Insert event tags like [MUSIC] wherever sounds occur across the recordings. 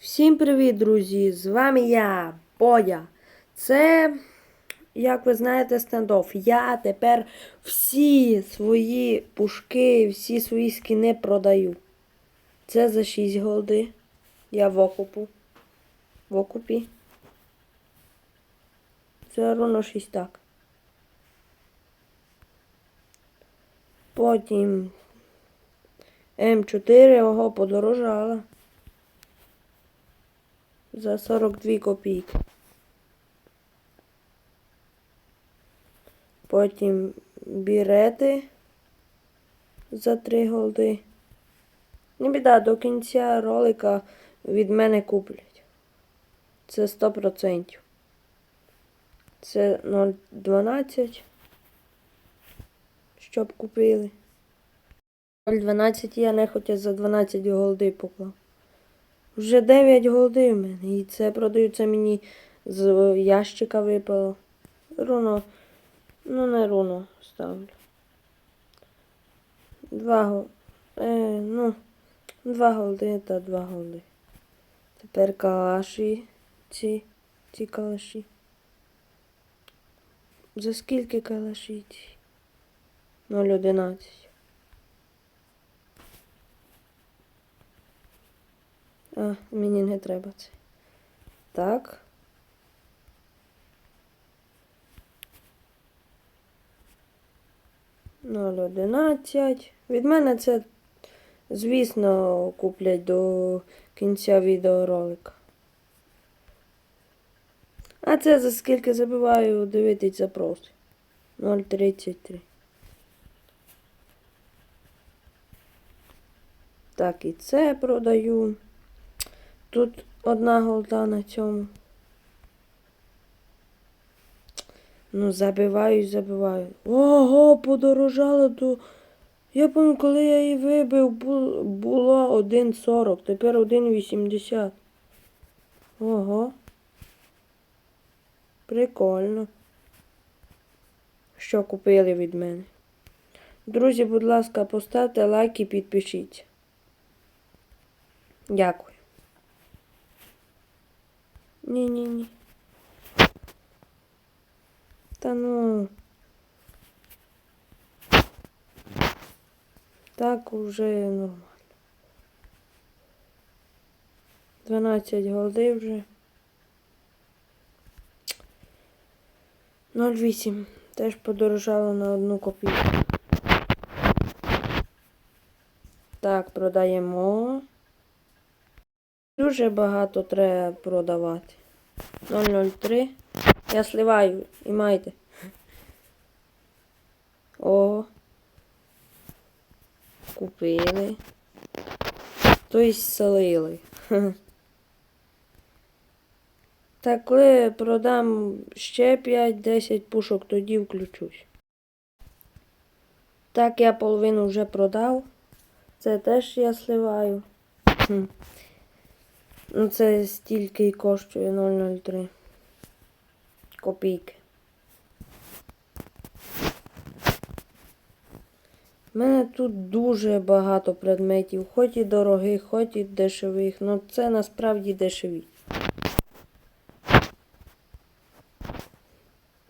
Всім привіт, друзі! З вами я, Бодя. Це, як ви знаєте, стендофф. Я тепер всі свої пушки, всі свої скини продаю. Це за 6 голди. Я в окупу. В окупі. Це ровно 6 так. Потім М4 ого подорожала. За 42 копійки. Потім бірети за 3 голди. Не біда, до кінця ролика від мене куплять. Це 100%. Це 0,12. Щоб купили. 0,12 я не хотів за 12 голди поклав. Вже 9 голди в мене. І це продаються мені з ящика випало. Руно. Ну не руно ставлю. Два гол. Е, ну, два голди та два голди. Тепер калаші. Ці, ці калаші. За скільки калаші ці? 0,11. А, мені не треба це. Так. Ноль одинадцять. Від мене це, звісно, куплять до кінця відеоролика. А це за скільки забиваю дивитись запрос. 0,33. Так, і це продаю. Тут одна голда на цьому. Ну, забиваю і забиваю. Ого, подорожало до. Я пам'ятаю, коли я її вибив, було 1,40, тепер 1,80. Ого. Прикольно. Що купили від мене? Друзі, будь ласка, поставте лайк і підпишіться. Дякую. Ні-ні-ні. Та ну. Так уже нормально. 12 голди вже. 0,8. Теж подорожало на одну копійку. Так, продаємо. Дуже багато треба продавати. 003. Я сливаю і майте. О. Купили. Тобто солили. [LAUGHS] Так, коли продам ще 5-10 пушок, тоді включусь. Так, я половину вже продав. Це теж я сливаю. Ну, це стільки і коштує 0,03 копійки. У мене тут дуже багато предметів, хоч і дорогих, хоч і дешевих, але це насправді дешеві.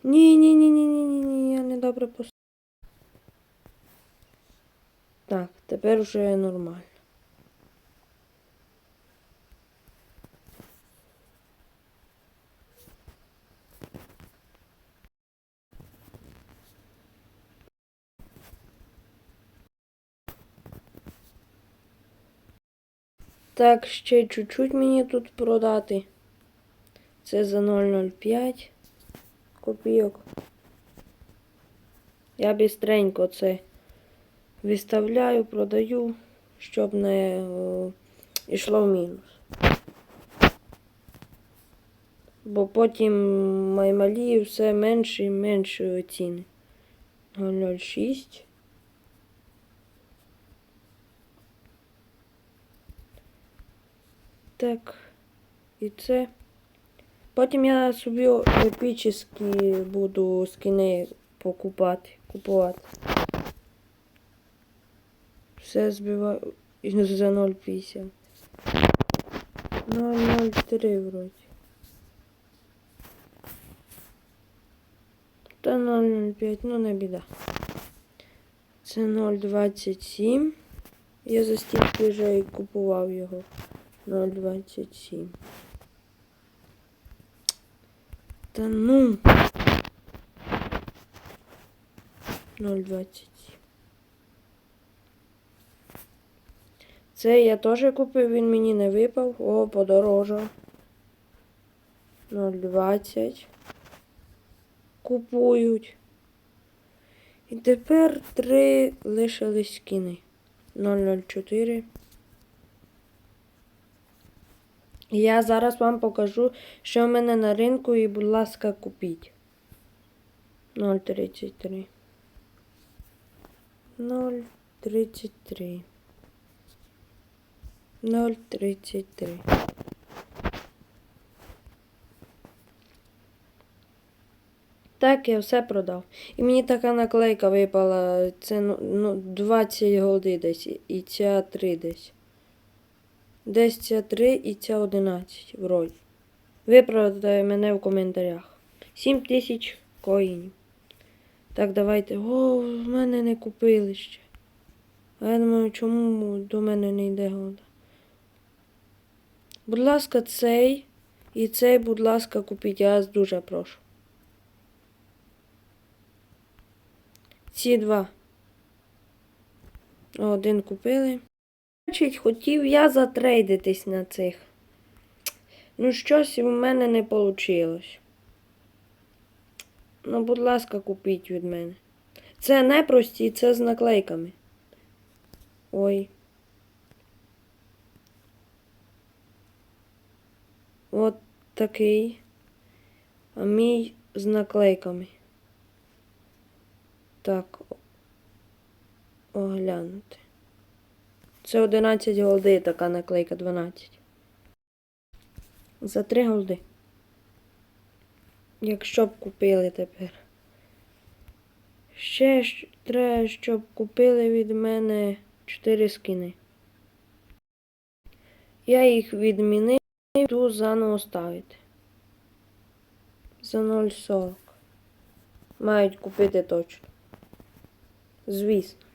Ні, ні, ні, ні, ні, ні, ні, я не добре пос... Так, тепер вже нормально. Так, ще чуть-чуть мені тут продати. Це за 0,05 копійок. Я бістренько це виставляю, продаю, щоб не е, йшло в мінус. Бо потім маймалі все менше і менше ціни. 0,06. Так, і це. Потім я собі епічні буду скини покупати, купувати. Все збиваю і за 0,50. 003 вроді. Та 005, ну не біда. Це 027. Я за стільки вже і купував його. 027. Та ну. 027. Це я теж купив, він мені не випав. О, подорожав. 0,20. Купують. І тепер три лишились скини. 004. Я зараз вам покажу, що в мене на ринку, і, будь ласка, купіть. 0,33. 0,33. 0,33. Так, я все продав. І мені така наклейка випала. Це ну, ну, 20 голди десь. І ця 3 десь. Десь ця 3 і ця 11 вроді. Виправдайте мене в коментарях. 7 тисяч коїнів. Так, давайте. О, в мене не купили ще. А я думаю, чому до мене не йде голда? Будь ласка, цей і цей, будь ласка, купіть. Я вас дуже прошу. Ці два. Один купили. Значить, хотів я затрейдитись на цих. Ну, щось у мене не вийшло. Ну, будь ласка, купіть від мене. Це не прості, це з наклейками. Ой. От такий. А мій з наклейками. Так. Оглянути. Це 11 голди, така наклейка 12. За 3 голди. Якщо б купили тепер. Ще треба, щоб купили від мене 4 скини. Я їх відмінив, йду заново ставити. За 0,40. Мають купити точно. Звісно.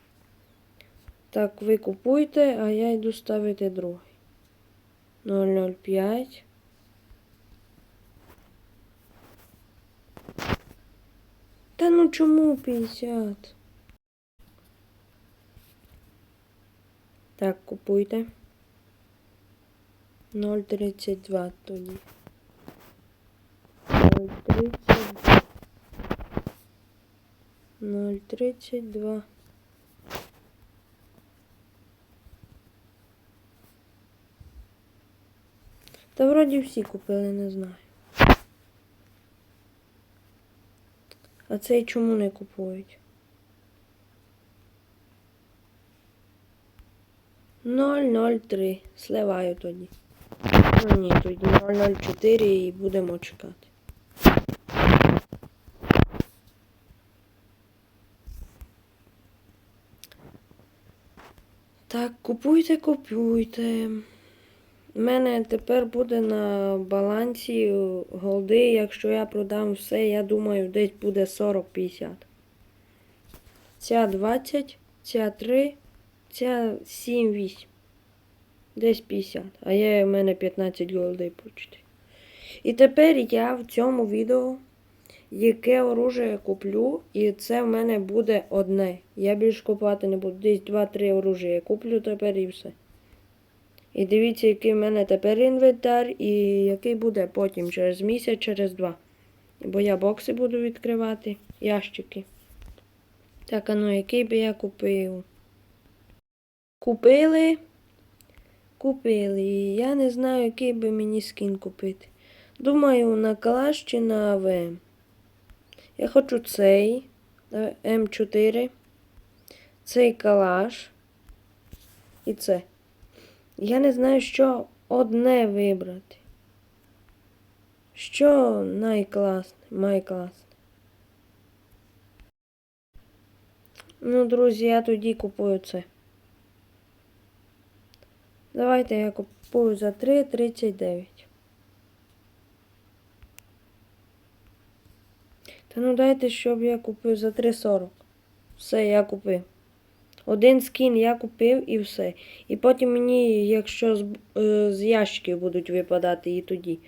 Так, ви купуйте, а я йду ставити другий. 005. Та ну чому 50? Так, купуйте. 0,32 тоді. 0,32. 0,32. Та вроді всі купили, не знаю. А цей чому не купують? 003. Сливаю тоді. Ну ні, тоді 004 і будемо чекати. Так, купуйте, купуйте. У мене тепер буде на балансі голди, якщо я продам все, я думаю, десь буде 40-50. Ця 20, ця 3, ця 7-8. Десь 50. А є в мене 15 голдей почти. І тепер я в цьому відео яке оружие куплю, і це в мене буде одне. Я більше купувати не буду. Десь 2-3 оружия куплю тепер і все. І дивіться, який в мене тепер інвентар, і який буде потім, через місяць, через два. Бо я бокси буду відкривати, ящики. Так, а ну який би я купив? Купили. Купили. Я не знаю, який би мені скін купити. Думаю, на калаш чи на АВМ. Я хочу цей е, М4, цей калаш і це. Я не знаю, що одне вибрати. Що найкласне, найкласне. Ну, друзі, я тоді купую це. Давайте я купую за 3,39. Та ну дайте, щоб я купив за 3,40. Все, я купив. Один скін я купив і все. І потім мені, якщо з, е, з ящиків будуть випадати і тоді,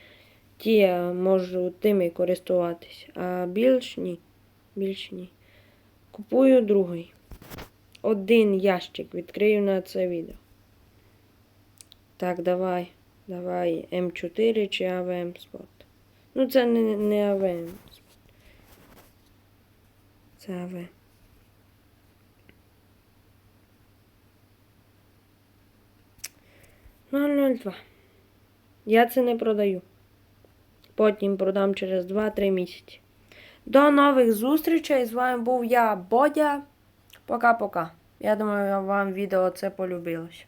ті я можу тими користуватись. А більш ні. Більш ні. Купую другий. Один ящик відкрию на це відео. Так, давай. Давай М4 чи АВМ Spot. Ну це не, не АВМ Spot. Це АВМ. 0,02. Я це не продаю. Потім продам через 2-3 місяці. До нових зустрічей. З вами був я, Бодя. Пока-пока. Я думаю, вам відео це полюбилось.